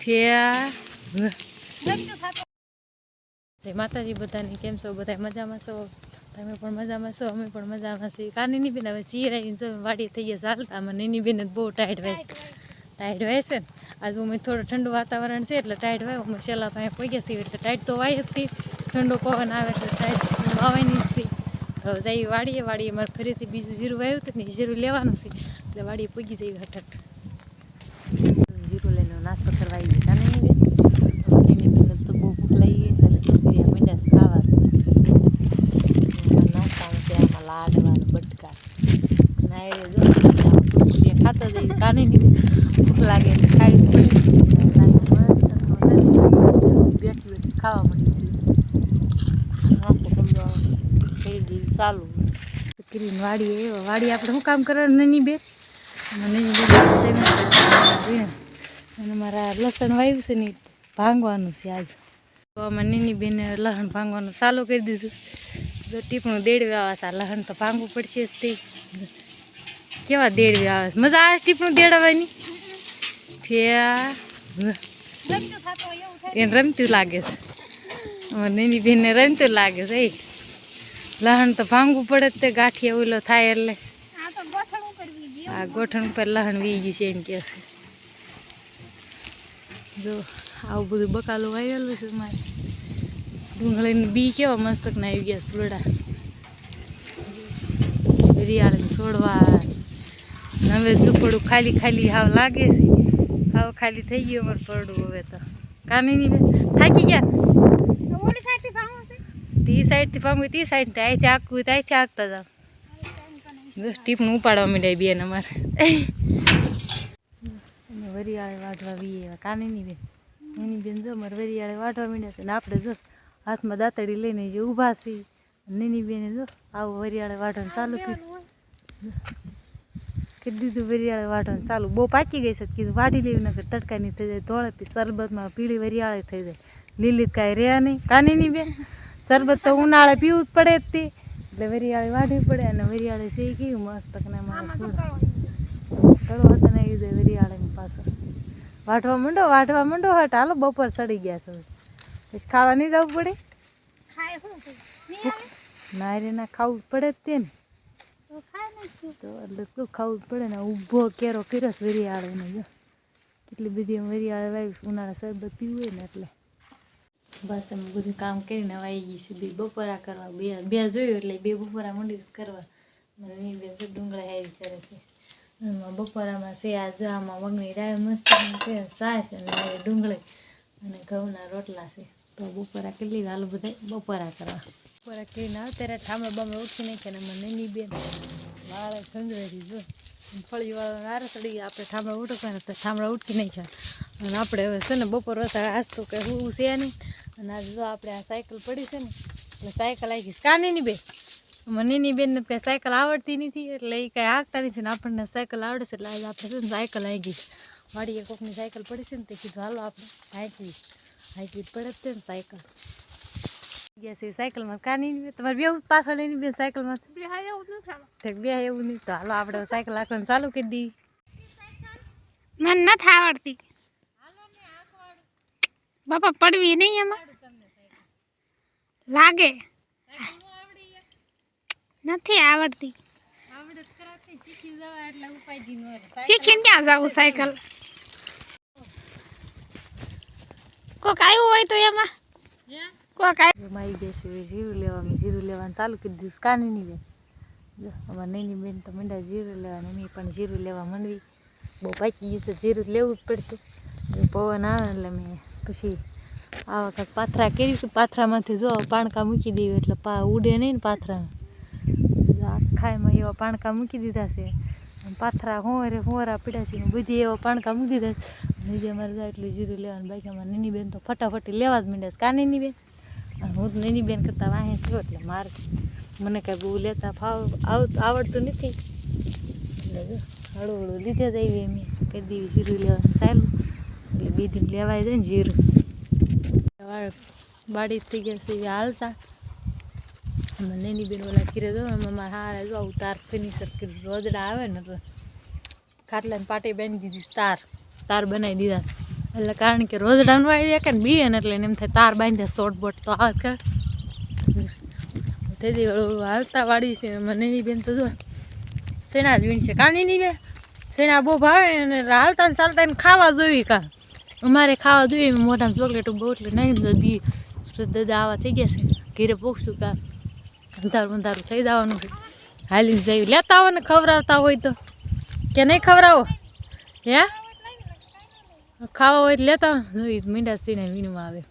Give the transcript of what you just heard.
થયા. જય માતાજી બધાની કેમ છો? બધા મજામાં છો? તમે પણ મજામાં છો? અમે પણ મજામાં છીએ. કાનીની બેન હવે સિરાઈને જો વાડી થઈ ગયા ચાલતા અમે નીની બેન જ બહુ ટાઈટ વહેશે ટાઈટ વહેશે ને? આજે અમે થોડું ઠંડુ વાતાવરણ છે એટલે ટાઈટ વાય અમે છેલ્લા પાસે પહોંચ્યા છીએ એટલે ટાઈટ તો વાય જ હતી. ઠંડો પવન આવે એટલે ટાઈટ વાવાની જ હવે જઈએ વાડીએ વાડીએ મારે ફરીથી બીજું જીરું વાવ્યું હતું ને જીરું લેવાનું છે. એટલે વાડીએ પૂગી જઈ હઠટ જીરું લઈને નાસ્તો કરવા આવી ગયા નહીં બેન તો બહુ ભૂખ લાગી ગઈ છે, એટલે ખાવા. નાસ્તામાં છે આમાં લાડવા બટકા. ના એ જો કુરકુરિયા ખાતો જઈ કાને ભૂખ લાગે એટલે ખાવી સાંજે મસ્ત બેઠી બેઠી ખાવા મળી છે નાસ્તો કરવો થઈ ગઈ ચાલુ કરીને વાડી એ વાડી આપણે શું કામ કરવાનું? નાની બેન? અને મારા લસણ વાવ્યું છે ને ભાંગવાનું છે આજ. તો આમાં નીની બેન લહણ ભાંગવાનું ચાલુ કરી દીધું. જો ટીપણું દેડવી આવે છે. આ લસણ તો ભાંગવું પડશે જ તે. કેવા દેડવી આવે છે? મજા આવે ટીપણું દેડવાની? થયા. એને રમતું લાગે છે. અમારી નીની બેનને રમતું લાગે છે એ. લહણ તો ભાંગવું પડે તે ગાંઠિયા ઓલો થાય એટલે. આ ગોઠણ ઉપર લહણ વી ગયું છે એમ કે છે. જો આવું બધું બકાલું વાવેલું છે મારે. ડુંગળીને બી કેવા મસ્તક ના આવી ગયા ફૂલડા. રિયાળ છોડવા. હવે ઝૂંપડું ખાલી ખાલી હાવ લાગે છે. હાવ ખાલી થઈ ગયું અમારું પરડું હવે તો. કાની થાકી ગયા? તી સાઈડથી પામી તી સાઈડ અહીંથી આખું તો અહીંથી આખતા હતા બસ ટીપણું ઉપાડવા માંડ્યા બેન અમારે વરિયાળે વાઢવા વીએ કાનીની બેન એની બેન જો અમારે વરિયાળે વાઢવા માંડ્યા છે ને આપણે જો હાથમાં દાંતડી લઈને જે ઊભા છીએ નીની બેને જો આવું વરિયાળે વાઢવાનું ચાલુ કર્યું કીધું દીધું વરિયાળે વાઢવાનું ચાલુ બહુ પાકી ગઈ છે કીધું વાઢી લેવી નકર તડકાની થઈ જાય ધોળેથી શરબતમાં પીળી વરિયાળે થઈ જાય લીલી કાંઈ રહ્યા નહીં કાનીની બેન શરબત તો ઉનાળે પીવું જ પડે જ તે. એટલે વરિયાળે વાઢવી પડે અને વરિયાળે છે કેવું મસ્ત કે કડવો હતો ને એ જાય વરિયાળે પાછો વાઢવા માંડો વાઢવા માંડો હટ. હાલો બપોર ચડી ગયા છે પછી ખાવા નહીં જવું પડે? ના રે ના ખાવું પડે જ તે ને. તો એટલે એટલું ખાવું પડે ને. ઊભો કેરો કર્યો છે ને જો. કેટલી બધી વરિયાળે વાવી ઉનાળે શરબત પીવું હોય ને એટલે. બસ એમ બધું કામ કરીને હવે આવી ગઈ છે. બે બપોરા કરવા, બે બે જોયું એટલે બે બપોરા મંડી કરવા. મને બે જો ડુંગળા હેરી કરે છે. બપોરામાં છે, આ જો આમાં મગની રાય મસ્ત છે, સાસ અને ડુંગળી અને ઘઉંના રોટલા છે. તો બપોરા કેટલી વાલું બધા બપોરા કરવા. બપોરા કરીને આવે ત્યારે ઠામે બામે ઉઠી નાખે ને મને નહીં બેન. વાળે ખંજવારી જો ફળી વાળો આરસડી આપણે ઠામડા ઉઠકવાના ઠામડા ઉઠકી નાખ્યા. અને આપણે હવે છે ને બપોર વતા આજ તો કે હું છે નહીં. અને આજે જો આપણે આ સાયકલ પડી છે ને એટલે સાયકલ આવી કાનીની બે મનીની બેનને કંઈ સાયકલ આવડતી નથી એટલે એ કાંઈ હાંકતા નથી ને આપણને સાયકલ આવડે છે એટલે આજે આપણે છે ને સાયકલ આવી વાડીએ કોકની સાયકલ પડી છે ને તે કીધું હાલો આપણે હાંકવી. હાંકવી પડે જ ને સાયકલ. ગયા છે સાયકલમાં કાની બેન? તમારે બે પાછળ બેન સાયકલમાં બે એવું નહીં તો હાલો આપણે સાયકલ રાખવાનું ચાલુ કરી દઈએ. મને નથી આવડતી. બાપા, પડવી નહીં એમાં? લાગે? નથી આવડતી. શીખીને ક્યાં જવું સાયકલ? કોક આવ્યું હોય તો એમાં? કોક એમાં આવી ગયા છે જીરું લેવા મેં જીરું લેવાનું ચાલુ કરી દીધું કાનીની બેન? જો, અમારે નૈની બેન તો મંડા જીરું લેવાનું, એની પણ જીરું લેવા માંડવી. બહુ પાકી ગયું જીરું લેવું જ પડશે. પવન આવે એટલે મેં પછી આ વખત પાથરા કરીશું પાથરામાંથી જો પાણકા મૂકી દેવું એટલે પા ઉડે નહીં ને પાથરા આખા એમાં એવા પાણકા મૂકી દીધા છે. પાથરા હોરે હોરા પીડ્યા છે બધી એવા પાણકા મૂકી દીધા નીચે અમારે જાય એટલું જીરું લેવાનું બાકી, અમારે નીની બેન તો ફટાફટી લેવા જ માંડ્યા છે. કાનીની બેન અને હું તો નીની બેન કરતાં વાહે છું, એટલે મારે મને કાંઈ બહુ લેતા ફાવ આવ- આવડતું નથી. એટલે હળવું હળવું લીધે જ આવી એમ કરી દેવી જીરું લેવાનું. ચાલું એટલે દિન લેવાય જાય ને જીરું. બાળી થઈ ગયા છે, એ હાલતા. અને નેની બેન ઓલા ઘીરે જો એમાં મારા હારા જો આવું તાર ફર્નિચર કરી રોજડા આવે ને તો ખાટલાને પાટી બાંધી દીધી તાર. તાર બનાવી દીધા. એટલે કારણ કે રોજડાનું આવી કે ને બીએ ને એટલે એમ થાય તાર બાંધે શોર્ટ બોટ તો આવે કે દી ઓલું હાલતા વાળી છે મને બેન તો જો શેણા જ વીણ છે કાની ની બે શેણા બહુ ભાવે અને હાલતા ને ચાલતા ને ખાવા જોઈએ કા અમારે ખાવા જોઈએ મોઢામાં ચોકલેટ બહુ એટલે નહીં તો દી દાદા આવા થઈ ગયા છે? ઘેરે પોખશું કા અંધારું અંધારું થઈ જવાનું છે. હાલીને જઈ લેતા આવો ને ખવડાવતા હોય તો. કે નહીં ખવડાવો? હે? ખાવા હોય લેતા મીંડા સીણે વીણમાં આવે.